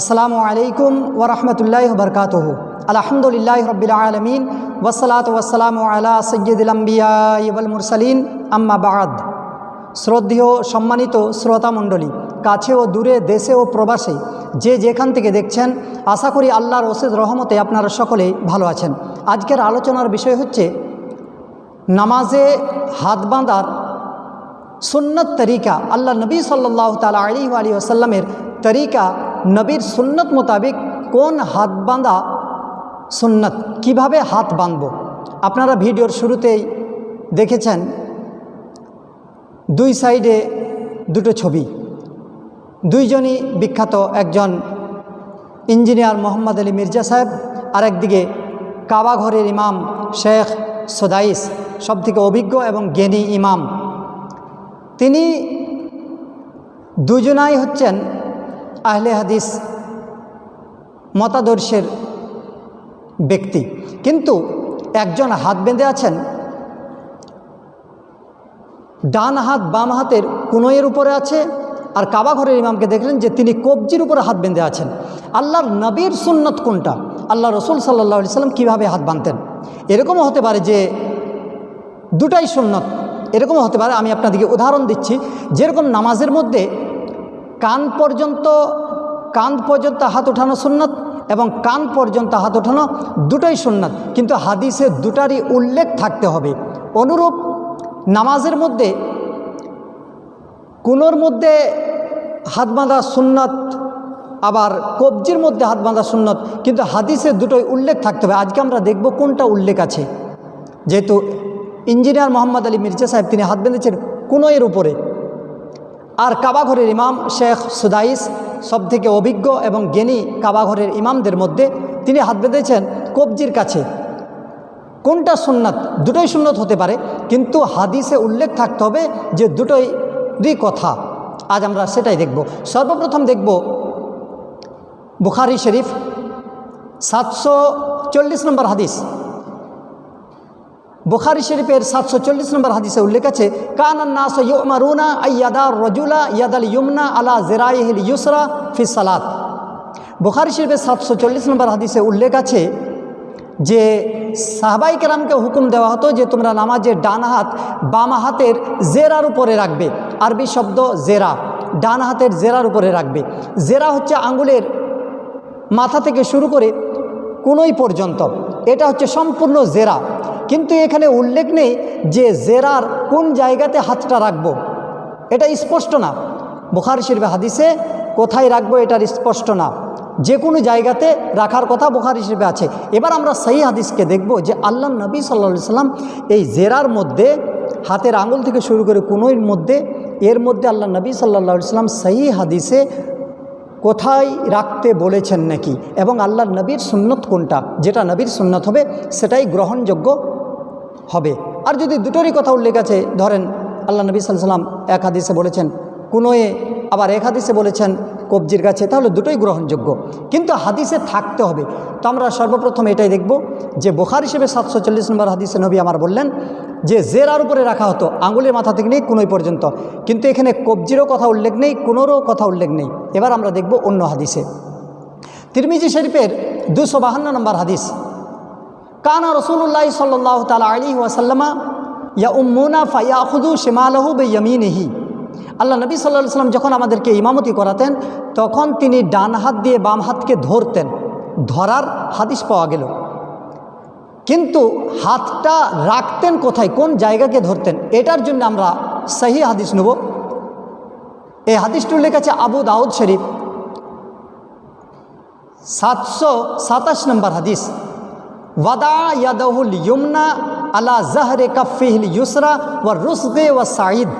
আসসালামু আলাইকুম ওরহমতুল্লাহ বরকাত আলহামদুলিল্লাহ রবিল আলমিন ওসলাত ওসালাম আলা সৈয়দুল আম্বিয়াল মুরসালিন। আম্মা বাদ। শ্রদ্ধেয় সম্মানিত শ্রোতামণ্ডলী কাছে ও দূরে, দেশে ও প্রবাসে যে যেখান থেকে দেখছেন, আশা করি আল্লাহর ওসিদ রহমতে আপনারা সকলেই ভালো আছেন। আজকের আলোচনার বিষয় হচ্ছে নামাজে হাত বাঁধার সুন্নত তরিকা। আল্লাহ নবী সাল্লাহ তালা আলী আলী আসাল্লামের তরিকা নবীর সুন্নত মোতাবেক কোন হাত বাঁধা সুন্নত? কীভাবে হাত বাঁধব? আপনারা ভিডিওর শুরুতেই দেখেছেন দুই সাইডে দুটো ছবি। দুইজনই বিখ্যাত একজন ইঞ্জিনিয়ার মোহাম্মদ আলী মির্জা সাহেব আর একদিকে কাবা ঘরের ইমাম শেখ সোদাইস, সবথেকে অভিজ্ঞ এবং জ্ঞানী ইমাম। তিনি দুজনাই হচ্ছেন আহলে হাদিস মতাদর্শের ব্যক্তি। কিন্তু একজন হাত বেঁধে আছেন, ডান হাত বাম হাতের কুনোয়ের উপরে আছে, আর কাবাঘরের ইমামকে দেখলেন যে তিনি কবজির উপরে হাত বেঁধে আছেন। আল্লাহর নবীর সুন্নত কোনটা? আল্লাহ রসুল সাল্লাহ সাল্লাম কীভাবে হাত বাঁধতেন? এরকমও হতে পারে যে দুটাই সুন্নত, এরকমও হতে পারে। আমি আপনাদেরকে উদাহরণ দিচ্ছি, যেরকম নামাজের মধ্যে কান পর্যন্ত কান পর্যন্ত হাত ওঠানো সুন্নত এবং কান পর্যন্ত হাত ওঠানো দুটোই সুন্নত। কিন্তু হাদিসে দুটারই উল্লেখ থাকতে হবে। অনুরূপ নামাজের মধ্যে, কোনোর মধ্যে হাত বাঁধা সুন্নত, আবার কবজির মধ্যে হাত বাঁধা সুন্নত, কিন্তু হাদিসে দুটোই উল্লেখ থাকতে হবে। আজকে আমরা দেখব কোনটা উল্লেখ আছে। যেহেতু ইঞ্জিনিয়ার মোহাম্মদ আলী মির্জা সাহেব তিনি হাত বেঁধেছেন কোনোয়ের উপরে। আর কাবাঘরের ইমাম শেখ সুদাইস সবথেকে অভিজ্ঞ এবং জ্ঞানী কাবাঘরের ইমামদের মধ্যে তিনি হাত বেঁধেছেন কবজির কাছে। কোনটা সুন্নাত? দুটোই সুন্নত হতে পারে, কিন্তু হাদিসে উল্লেখ থাকতে হবে যে দুটোই দুই কথা। আজ আমরা সেটাই দেখব। সর্বপ্রথম দেখব বুখারি শরীফ সাতশো চল্লিশ নম্বর হাদিস। বুখারি শরীফের সাতশো চল্লিশ নম্বর হাদিসে উল্লেখ আছে কানান্নাস ইউমারুনা আইয়াদা রজুলা ইয়াদাল ইউমনা আলা জেরাইহিল ইউসরা ফি সালাত। বুখারি শরীফের সাতশো চল্লিশ নম্বর হাদিসে উল্লেখ আছে যে, সাহবাই কেরামকে হুকুম দেওয়া হতো যে, তোমরা নামাজের ডান হাত বাম হাতের জেরার উপরে রাখবে। আরবি শব্দ জেরা, ডান হাতের জেরার উপরে রাখবে। জেরা হচ্ছে আঙ্গুলের মাথা থেকে শুরু করে কোনোই পর্যন্ত। এটা হচ্ছে সম্পূর্ণ জেরা। কিন্তু এখানে উল্লেখ নেই যে জেরার কোন জায়গাতে হাতটা রাখব। এটা স্পষ্ট না। বুখার শরীফে হাদিসে কোথায় রাখব এটার স্পষ্ট না। যে কোনো জায়গাতে রাখার কথা বুখার হিসেবে আছে। এবার আমরা সেই হাদিসকে দেখব যে আল্লাহ নবী সাল্লা সাল্লাম এই জেরার মধ্যে, হাতের আঙুল থেকে শুরু করে কোনোর মধ্যে, এর মধ্যে আল্লাহ নবী সাল্লা সাল্লাম সেই হাদিসে কোথায় রাখতে বলেছেন নাকি? এবং আল্লাহ নবীর সুন্নত কোনটা? যেটা নবীর সুন্নত হবে, সেটাই গ্রহণযোগ্য হবে। আর যদি দুটোরই কথা উল্লেখ আছে, ধরেন আল্লাহ নবী সাল্লাম এক হাদিসে বলেছেন, কোনোয়ে আবার এক হাদিসে বলেছেন, কবজির কাছে তাহলে দুটোই গ্রহণযোগ্য। কিন্তু হাদিসে থাকতে হবে। তো আমরা সর্বপ্রথম এটাই দেখব যে বোখার হিসেবে সাতশো চল্লিশ নম্বর হাদিসে নবী আমার বললেন যে জেরার উপরে রাখা হতো আঙুলের মাথা থেকে নেই কোনোই পর্যন্ত। কিন্তু এখানে কবজিরও কথা উল্লেখ নেই, কোনোরও কথা উল্লেখ নেই। এবার আমরা দেখব অন্য হাদিসে। তিরমিজি শরীফের দুশো বাহান্ন নম্বর হাদিস। কানা রসুল্লাহ সাল্লাহ তালা আলী ওয়াসাল্লামা ইয়া উম্মুনা ফাইয়াহুদু শেমালহু বে ইয়মিনহি আল্লাহ নবী সাল্লাহ সাল্লাম যখন আমাদেরকে ইমামতি করাতেন, তখন তিনি ডান হাত দিয়ে বাম হাতকে ধরতেন। ধরার হাদিস পাওয়া গেল। কিন্তু হাতটা রাখতেন কোথায়? কোন জায়গাকে ধরতেন? এটার জন্য আমরা সহি হাদিস নেব। এই হাদিসটি উল্লেখ আছে আবু দাউদ শরীফ। সাতশো সাতাশ নম্বর হাদিস। ওয়াদা ইয়াদহুল ইয়মনা আলা জাহরে কফিহিল ইউসরা ও রুসদে ও সাঈদ।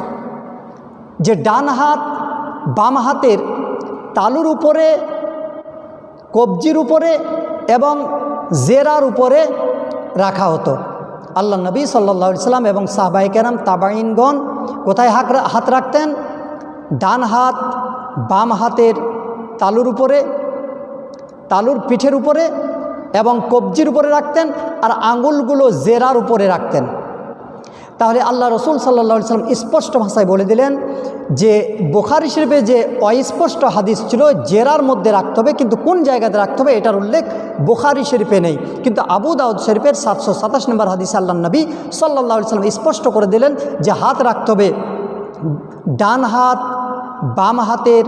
যে ডান হাত বাম হাতের তালুর উপরে, কবজির উপরে এবং জেরার উপরে রাখা হতো। আল্লাহ নবী সাল্লা সাল্লাম এবং সাহবাই কেরাম তাবাইনগণ কোথায় হাত হাত রাখতেন? ডান হাত বাম হাতের তালুর উপরে, তালুর পিঠের উপরে এবং কবজির উপরে রাখতেন আর আঙুলগুলো জেরার উপরে রাখতেন। তাহলে আল্লাহ রসুল সাল্লা সাল্লাম স্পষ্ট ভাষায় বলে দিলেন যে, বোখারি শরীফে যে অস্পষ্ট হাদিস ছিল, জেরার মধ্যে রাখতে হবে, কিন্তু কোন জায়গাতে রাখতে হবে এটার উল্লেখ বোখারি শরীফে নেই। কিন্তু আবু দাউদ শরীফের সাতশো সাতাশ নম্বর হাদিস আল্লাহ নবী সাল্লাহ সাল্লাম স্পষ্ট করে দিলেন যে, হাত রাখতে হবে ডান হাত, বাম হাতের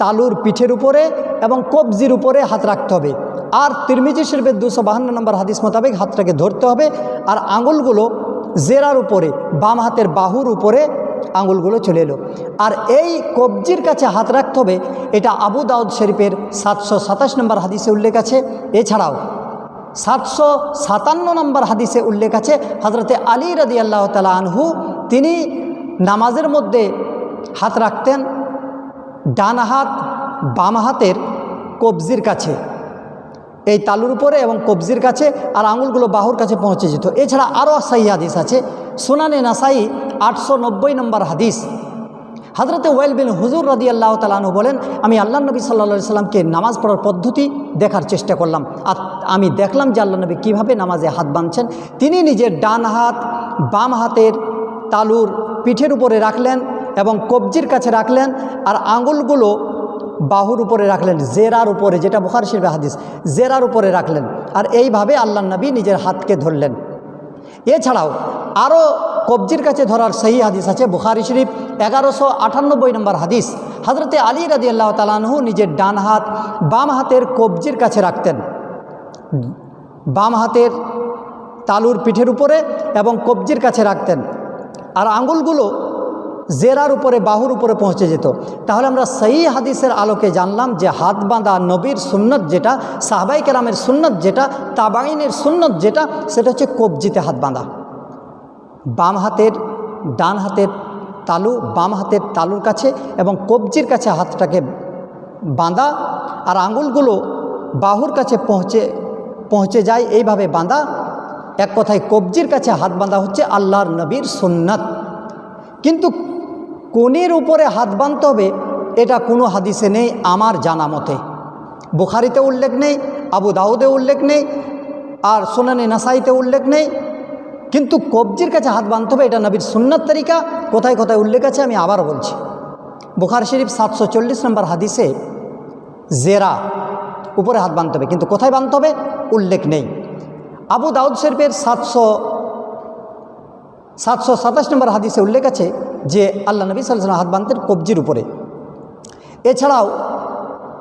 তালুর পিঠের উপরে এবং কবজির উপরে হাত রাখতে হবে। আর তিরমিজি শরীফের দুশো বাহান্ন নম্বর হাদিস মোতাবেক হাতটাকে ধরতে হবে, আর আঙুলগুলো জেরার উপরে, বাম হাতের বাহুর উপরে আঙুলগুলো চলে এলো। আর এই কবজির কাছে হাত রাখতে হবে, এটা আবু দাউদ শরীফের সাতশো সাতাশ নম্বর হাদিসে উল্লেখ আছে। এছাড়াও সাতশো সাতান্ন নম্বর হাদিসে উল্লেখ আছে হজরতে আলী রদি আল্লাহ তালা আনহু, তিনি নামাজের মধ্যে হাত রাখতেন ডান হাত, বাম হাতের কবজির কাছে। এই তালুর উপরে এবং কবজির কাছে আর আঙুলগুলো বাহুর কাছে পৌঁছে যেত। এছাড়া আরও সাহি হাদিস আছে। সোনানে নাসাই আটশো নব্বই নম্বর হাদিস। হজরতে ওয়েল বিন হুজুর রদি আল্লাহ তালানু বলেন, আমি আল্লাহ নবী সাল্লা সাল্লামকে নামাজ পড়ার পদ্ধতি দেখার চেষ্টা করলাম। আর আমি দেখলাম যে আল্লাহ নবী কীভাবে নামাজে হাত বাঁধছেন। তিনি নিজের ডান হাত, বাম হাতের তালুর পিঠের উপরে রাখলেন এবং কবজির কাছে রাখলেন। আর আঙুলগুলো বাহুর উপরে রাখলেন, জেরার উপরে, যেটা বুখার শিল্পে হাদিস, জেরার উপরে রাখলেন। আর এইভাবে আল্লাহ নবী নিজের হাতকে ধরলেন। এছাড়াও আরও কবজির কাছে ধরার সেই হাদিস আছে, বুখারি শরীফ এগারোশো আটানব্বই নম্বর হাদিস। হজরতে আলী রাজি আল্লাহ তালাহু নিজের ডান হাত বাম হাতের কবজির কাছে রাখতেন। বাম হাতের তালুর পিঠের উপরে এবং কবজির কাছে রাখতেন। আর আঙুলগুলো জেরার উপরে, বাহুর উপরে পৌঁছে যেত। তাহলে আমরা সেই হাদিসের আলোকে জানলাম যে হাত বাঁধা নবীর সুন্নত যেটা, সাহবাই কেরামের সুন্নত যেটা তাবাইনের সুন্নত যেটা, সেটা হচ্ছে কবজিতে হাত বাঁধা। বাম হাতের, ডান হাতের তালু, বাম হাতের তালুর কাছে এবং কবজির কাছে হাতটাকে বাঁধা আর আঙুলগুলো বাহুর কাছে পৌঁছে পৌঁছে যায়, এইভাবে বাঁধা। এক কথায় কবজির কাছে হাত বাঁধা হচ্ছে আল্লাহর নবীর সুন্নত। কিন্তু কোনের উপরে হাত বাঁধতে হবে, এটা কোনো হাদিসে নেই, আমার জানা মতে। বুখারিতে উল্লেখ নেই, আবু দাউদে উল্লেখ নেই, আর সোনানি নাসাইতে উল্লেখ নেই। কিন্তু কবজির কাছে হাত বাঁধতে হবে, এটা নবীর সুন্নত তরিকা, কোথায় কোথায় উল্লেখ আছে আমি আবার বলছি। বুখার শরীফ সাতশো চল্লিশ নম্বর হাদিসে জেরা, উপরে হাত বাঁধতে হবে, কিন্তু কোথায় বাঁধতে হবে, উল্লেখ নেই। আবু দাউদ শরীফের সাতশো সাতশো সাতাশ নম্বর হাদিসে উল্লেখ আছে যে আল্লাহ নবী সাল্লাম হাত বাঁধতেন কবজির উপরে। এছাড়াও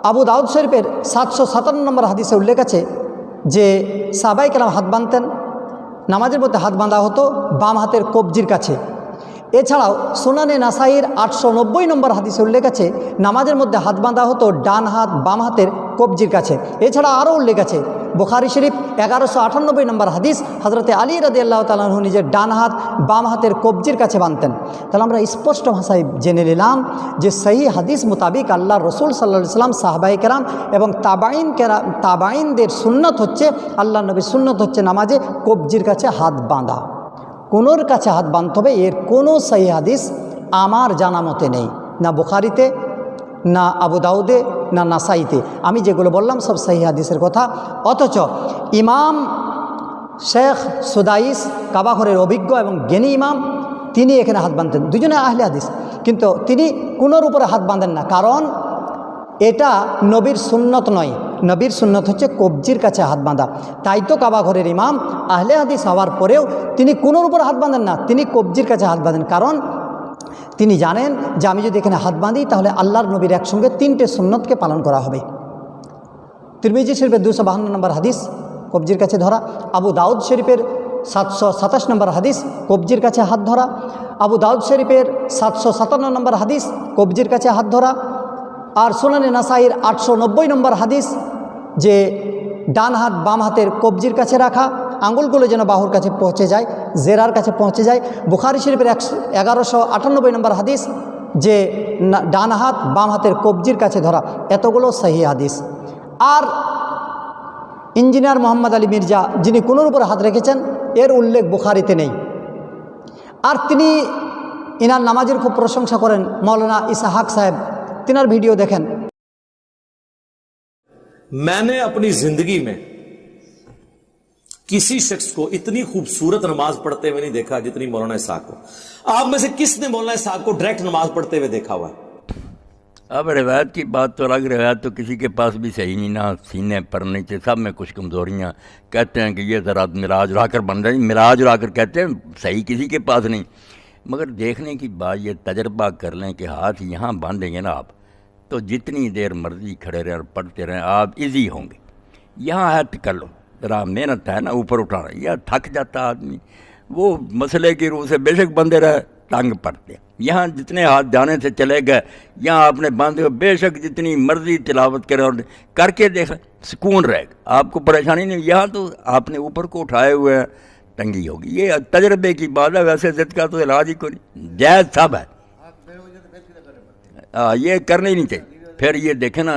আবু দাউদ শরীফের সাতশো সাতান্ন নম্বর হাদিসে উল্লেখ আছে যে সাবাই কালাম হাত বাঁধতেন, নামাজের মধ্যে হাত বাঁধা হতো বাম হাতের কবজির কাছে। এছাড়াও সোনানে নাসাইয়ের আটশো নব্বই নম্বর হাদিসে উল্লেখ আছে, নামাজের মধ্যে হাত বাঁধা হতো ডান হাত, বাম হাতের কবজির কাছে। এছাড়া আরও উল্লেখ আছে, বোখারি শরীফ এগারোশো আটানব্বই নম্বর হাদিস হজরতে আলী রাদি আল্লাহ তালু নিজের ডান হাত, বাম হাতের কবজির কাছে বাঁধতেন। তাহলে আমরা স্পষ্ট ভাষায় জেনে নিলাম যে সেই হাদিস মোতাবিক আল্লাহ রসুল সাল্লা সাল্লাম সাহবাই কেরাম এবং তাবাইন কেরা তাবাইনদের সুন্নত হচ্ছে আল্লাহ নবী সুন্নত হচ্ছে নামাজে কবজির কাছে হাত বাঁধা। কোনোর কাছে হাত বাঁধতে হবে, এর কোনো সহি হাদিস আমার জানা মতে নেই। না বুখারিতে, না আবু দাউদে, না নাসাইতে। আমি যেগুলো বললাম সব সহি হাদিসের কথা। অথচ ইমাম শেখ সুদাইস কাবাঘরের অভিজ্ঞ এবং জ্ঞানী ইমাম, তিনি এখানে হাত বাঁধতেন। দুজনে আহলে হাদিস। কিন্তু তিনি কোনোর উপরে হাত বাঁধেন না। কারণ এটা নবীর সুন্নত নয়। নবীর সুন্নত হচ্ছে কবজির কাছে হাত বাঁধা। তাই তো কাবাঘরের ইমাম, আহলে হাদিস হওয়ার পরেও তিনি কোনোর উপর হাত বাঁধেন না, তিনি কবজির কাছে হাত বাঁধেন। কারণ তিনি জানেন যে আমি যদি এখানে হাত বাঁধি, তাহলে আল্লাহর নবীর একসঙ্গে তিনটে সুন্নতকে পালন করা হবে। তিরমিজি শরীফের দুশো বাহান্ন নম্বর হাদিস, কবজির কাছে ধরা। আবু দাউদ শরীফের সাতশো সাতাশ নম্বর হাদিস, কবজির কাছে হাত ধরা। আবু দাউদ শরীফের সাতশো সাতান্ন নম্বর হাদিস, কবজির কাছে হাত ধরা। আর সোনানি নাসাইয়ের আটশো নব্বই নম্বর হাদিস যে ডান হাত, বাম হাতের কবজির কাছে রাখা আঙুলগুলো যেন বাহুর কাছে পৌঁছে যায়, জেরার কাছে পৌঁছে যায়। বুখারি শরীফের একশো, এগারোশো আটানব্বই নম্বর হাদিস, যে ডান হাত, বাম হাতের কবজির কাছে ধরা, এতগুলো সহি হাদিস। আর ইঞ্জিনিয়ার মোহাম্মদ আলী মির্জা, যিনি কোনোর উপর হাত রেখেছেন, এর উল্লেখ বুখারিতে নেই। আর তিনি ইনার নামাজের খুব প্রশংসা করেন, মৌলানা ইসাহাক সাহেব, তিনার ভিডিও দেখেন। میں نے اپنی زندگی میں کسی شخص کو اتنی خوبصورت نماز پڑھتے ہوئے نہیں دیکھا جتنی مولانا صاحب کو۔ آپ میں سے کس نے مولانا صاحب کو ڈائریکٹ نماز پڑھتے ہوئے دیکھا ہوا ہے؟ اب روایت کی بات تو الگ، روایت تو کسی کے پاس بھی صحیح نہیں، نہ سینے پر نیچے، سب میں کچھ کمزوریاں۔ کہتے ہیں کہ یہ ذرا مراج اڑا کر بن رہی مراج اڑا کر کہتے ہیں، صحیح کسی کے پاس نہیں۔ مگر دیکھنے کی بات یہ تجربہ کر لیں کہ ہاتھ یہاں باندھیں گے نا آپ۔ تو جتنی دیر مرضی کھڑے رہیں اور پڑھتے رہیں آپ ایزی ہوں گے۔ یہاں ہٹ کر لو۔ ذرا محنت ہے نا، اوپر اٹھانا یہ تھک جاتا آدمی۔ وہ مسئلے کی روح سے بے شک بندے رہے، تنگ پڑتے یہاں جتنے ہاتھ جانے سے چلے گئے، یہاں آپ نے باندھے بے شک جتنی مرضی تلاوت کرے اور کر کے دیکھ سکون رہے گا۔ آپ کو پریشانی نہیں، یہاں تو آپ نے اوپر کو اٹھائے ہوئے ہیں، تنگی ہوگی۔ یہ تجربے کی بات ہے، ویسے ضد کا تو علاج ہی کوئی نہیں۔ جائز سب ہے۔ یہ کرنے نہیں تھے پھر یہ دیکھیں نا،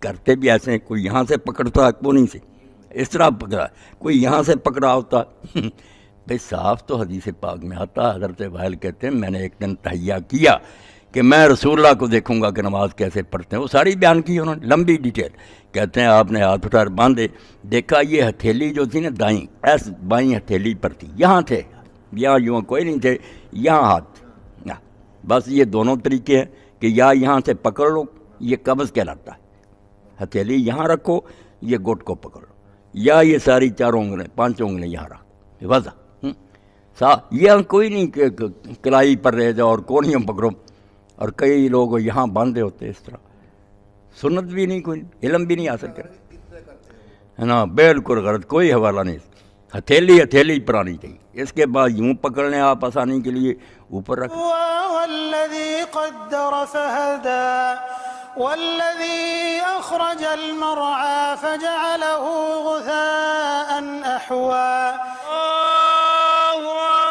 کرتے بھی ایسے ہیں، کوئی یہاں سے پکڑتا کو نہیں سے اس طرح پکڑا، کوئی یہاں سے پکڑا ہوتا۔ بھائی صاف تو حدیث پاک میں آتا، حضرت وائل کہتے ہیں، میں نے ایک دن تہیا کیا کہ میں رسول اللہ کو دیکھوں گا کہ نماز کیسے پڑھتے ہیں۔ وہ ساری بیان کی انہوں نے، لمبی ڈیٹیل۔ کہتے ہیں، آپ نے ہاتھ اٹھار باندھے۔ دیکھا، یہ ہتھیلی جو تھی نا دائیں، ایس بائیں ہتھیلی پر تھی۔ یہاں تھے۔ یہاں یوں کوئی نہیں تھے، یہاں ہاتھ۔ بس یہ دونوں طریقے ہیں۔ کہ یا یہاں سے پکڑ لو، یہ قبض کہلاتا ہے۔ ہتھیلی یہاں رکھو، یہ گٹ کو پکڑ لو۔ یا یہ ساری چاروں انگلیں، پانچوں انگلیں یہاں رکھو وضع سا یہ کوئی نہیں کلائی پر رہ جاؤ اور کونیوں پکڑو۔ اور کئی لوگ یہاں باندھے ہوتے اس طرح۔ سنت بھی نہیں کوئی، علم بھی نہیں آ کرے ہے نا بالکل غلط، کوئی حوالہ نہیں۔ ہتھیلی ہتھیلی پرانی چاہیے اس کے بعد یوں پکڑنے آپ آسانی کے لیے قدر فهدى والذي أخرج المرعى فجعله غثاء أحوى الله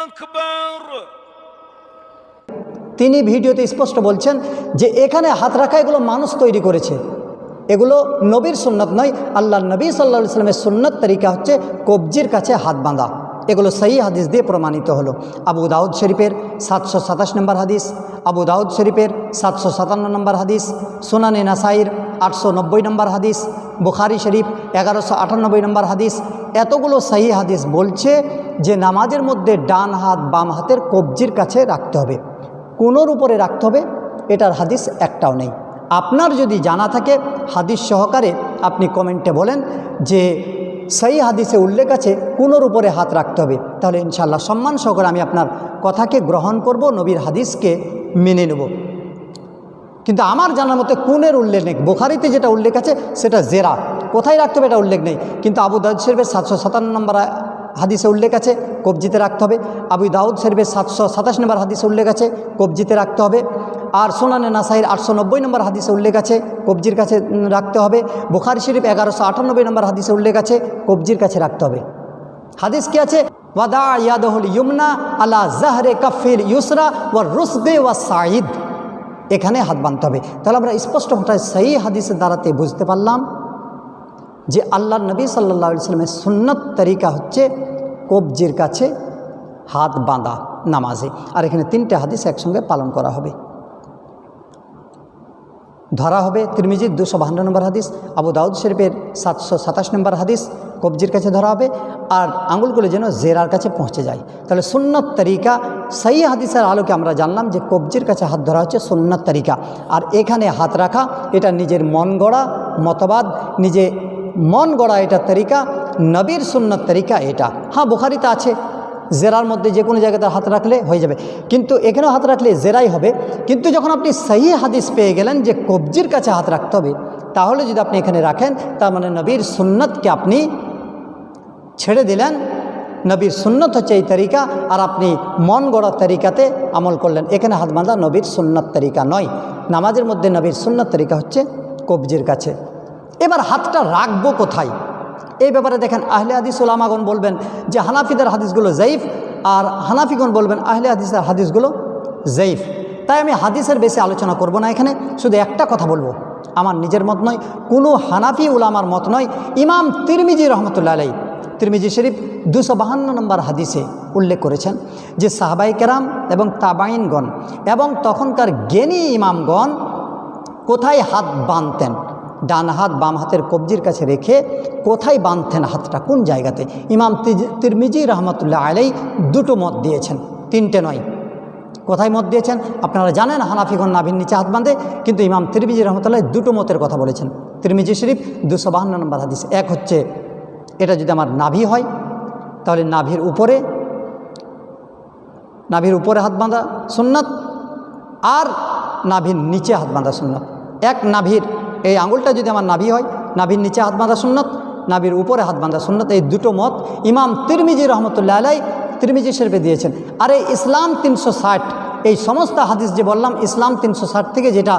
أكبر তিনি ভিডিওতে স্পষ্ট বলছেন যে এখানে হাত রাখা এগুলো মানুষ তৈরি করেছে এগুলো নবীর সুন্নত নয় আল্লাহ নবী সাল্লা ইসলামের সুন্নত তরিকা হচ্ছে কবজির কাছে হাত বাঁধা এগুলো সহি হাদিস দিয়ে প্রমাণিত হলো। আবু দাউদ শরীফের সাতশো সাতাশ নম্বর হাদিস, আবু দাউদ শরীফের সাতশো সাতান্ন নম্বর হাদিস, সুনানি নাসাইর আটশো নব্বই নম্বর হাদিস, বুখারি শরীফ এগারোশো আটানব্বই নম্বর হাদিস। এতগুলো সহি হাদিস বলছে যে নামাজের মধ্যে ডান হাত, বাম হাতের কবজির কাছে রাখতে হবে। কোনোর উপরে রাখতে হবে, এটার হাদিস একটাও নেই। আপনার যদি জানা থাকে, হাদিস সহকারে আপনি কমেন্টে বলেন যে সেই হাদিসে উল্লেখ আছে, কোনোর উপরে হাত রাখতে হবে। তাহলে ইনশাল্লাহ সম্মান সহকারে আমি আপনার কথাকে গ্রহণ করব, নবীর হাদিসকে মেনে নেব। কিন্তু আমার জানার মতে কোনের উল্লেখ নেই? বোখারিতে যেটা উল্লেখ আছে, সেটা জেরা। কোথায় রাখতে হবে এটা উল্লেখ নেই। কিন্তু আবু দাউদ শরীফের সাতশো সাতান্ন নম্বর হাদিসে উল্লেখ আছে, কবজিতে রাখতে হবে। আবু দাউদ শরীফের সাতশো সাতাশ নম্বর হাদিসে উল্লেখ আছে, কবজিতে রাখতে হবে। আর সোনানে নাসাইর আটশো নব্বই নম্বর হাদিসে উল্লেখ আছে, কবজির কাছে রাখতে হবে। বুখারি শরীফ এগারোশো আটানব্বই নম্বর হাদিসে উল্লেখ আছে, কবজির কাছে রাখতে হবে। হাদিস কি আছে? ওয়াদা ইয়াদহুল ইউমনা আলা জাহরে কাফিল ইউসরা ওয়া রুসদে ওয়া সাইদ এখানে হাত বাঁধতে হবে। তাহলে আমরা স্পষ্ট ভাষায় সেই হাদিসের দ্বারাতে বুঝতে পারলাম যে আল্লাহ নবী সাল্লা সাল্লামের সুন্নত তরিকা হচ্ছে কবজির কাছে হাত বাঁধা নামাজে। আর এখানে তিনটে হাদিস একসঙ্গে পালন করা হবে। ধরা হবে তিরমিজির দুশো বাহান্ন নম্বর হাদিস, আবু দাউদ শরীফের সাতশো সাতাশ নম্বর হাদিস, কবজির কাছে ধরা হবে। আর আঙুলগুলো যেন জেরার কাছে পৌঁছে যায়। তাহলে সুন্নত তরিকা সেই হাদিসের আলোকে আমরা জানলাম যে কবজির কাছে হাত ধরা হচ্ছে সুন্নত তরিকা। আর এখানে হাত রাখা, এটা নিজের মন গড়া মতবাদ, নিজে মন গড়া এটা তরিকা, নবীর সুন্নত তরিকা এটা। হ্যাঁ বুখারিতে আছে, জেরার মধ্যে যে কোনো জায়গাতে হাত রাখলে হয়ে যাবে। কিন্তু এখানেও হাত রাখলে জেরাই হবে। কিন্তু যখন আপনি সেই হাদিস পেয়ে গেলেন যে কবজির কাছে হাত রাখতে হবে, তাহলে যদি আপনি এখানে রাখেন, তার মানে নবীর সুন্নতকে আপনি ছেড়ে দিলেন। নবীর সুন্নত হচ্ছে এই তরিকা আর আপনি মন গড়া তরিকাতে আমল করলেন। এখানে হাত বাঁধা নবীর সুন্নত তরিকা নয়। নামাজের মধ্যে নবীর সুন্নত তরিকা হচ্ছে কবজির কাছে। এবার হাতটা রাখব কোথায়? এই ব্যাপারে দেখেন আহলে হাদিস ওলামাগণ বলবেন যে হানাফিদের হাদিসগুলো জয়ীফ আর হানাফিগণ বলবেন আহলে হাদিসের হাদিসগুলো জয়ীফ তাই আমি হাদিসের বেশি আলোচনা করব না এখানে, শুধু একটা কথা বলব। আমার নিজের মত নয়, কোনো হানাফি উলামার মত নয়। ইমাম তিরমিজি রহমতুল্লাহ আলাই তিরমিজি শরীফ দুশো বাহান্ন নম্বর হাদিসে উল্লেখ করেছেন যে সাহাবাই কেরাম এবং তাবাইনগণ এবং তখনকার জ্ঞানী ইমামগণ কোথায় হাত বাঁধতেন? ডান হাত, বাম হাতের কবজির কাছে রেখে কোথায় বাঁধতেন হাতটা? কোন জায়গাতে? ইমাম তিরমিজি রহমতুল্লাহ আলাই দুটো মত দিয়েছেন। তিনটে নয়। কোথায় মত দিয়েছেন? আপনারা জানেন, হানাফিগণ নাভির নিচে হাত বাঁধে, কিন্তু ইমাম তিরমিজি রহমতুল্লাহ দুটো মতের কথা বলেছেন। তিরমিজি শরীফ দুশো বাহান্ন নম্বর হাদিস। এক হচ্ছে এটা যদি আমার নাভি হয়, তাহলে নাভির উপরে নাভির উপরে হাত বাঁধা সুন্নাত আর নাভির নিচে হাত বাঁধা সুন্নত। এক নাভির এই আঙুলটা যদি আমার নাভি হয়, নাভির নিচে হাত বাঁধা সুন্নত, নাভির উপরে হাত বাঁধা সুন্নত, এই দুটো মত ইমাম তিরমিজি রহমতুল্লাহ আলাই তিরমিজি শরীফে দিয়েছেন। আর এই ইসলাম তিনশো ষাট, এই সমস্ত হাদিস যে বললাম, ইসলাম তিনশো ষাট থেকে যেটা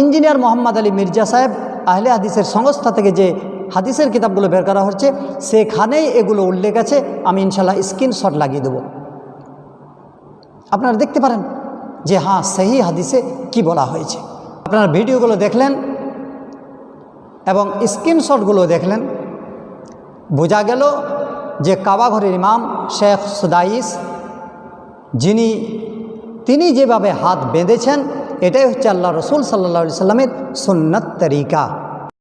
ইঞ্জিনিয়ার মোহাম্মদ আলী মির্জা সাহেব আহলে হাদিসের সংস্থা থেকে যে হাদিসের কিতাবগুলো বের করা হচ্ছে। সেখানেই এগুলো উল্লেখ আছে। আমি ইনশাল্লাহ স্ক্রিনশট লাগিয়ে দেবো। আপনারা দেখতে পারেন যে হ্যাঁ সেই হাদিসে কি বলা হয়েছে। আপনারা ভিডিওগুলো দেখলেন এবং স্ক্রিনশটগুলো দেখলেন। বোঝা গেল যে কাবাঘরের ইমাম শেখ সুদাইস, যিনি, তিনি যেভাবে হাত বেঁধেছেন, এটাই হচ্ছে আল্লাহ রসুল সাল্লা সাল্লামের সুন্নত তরিকা।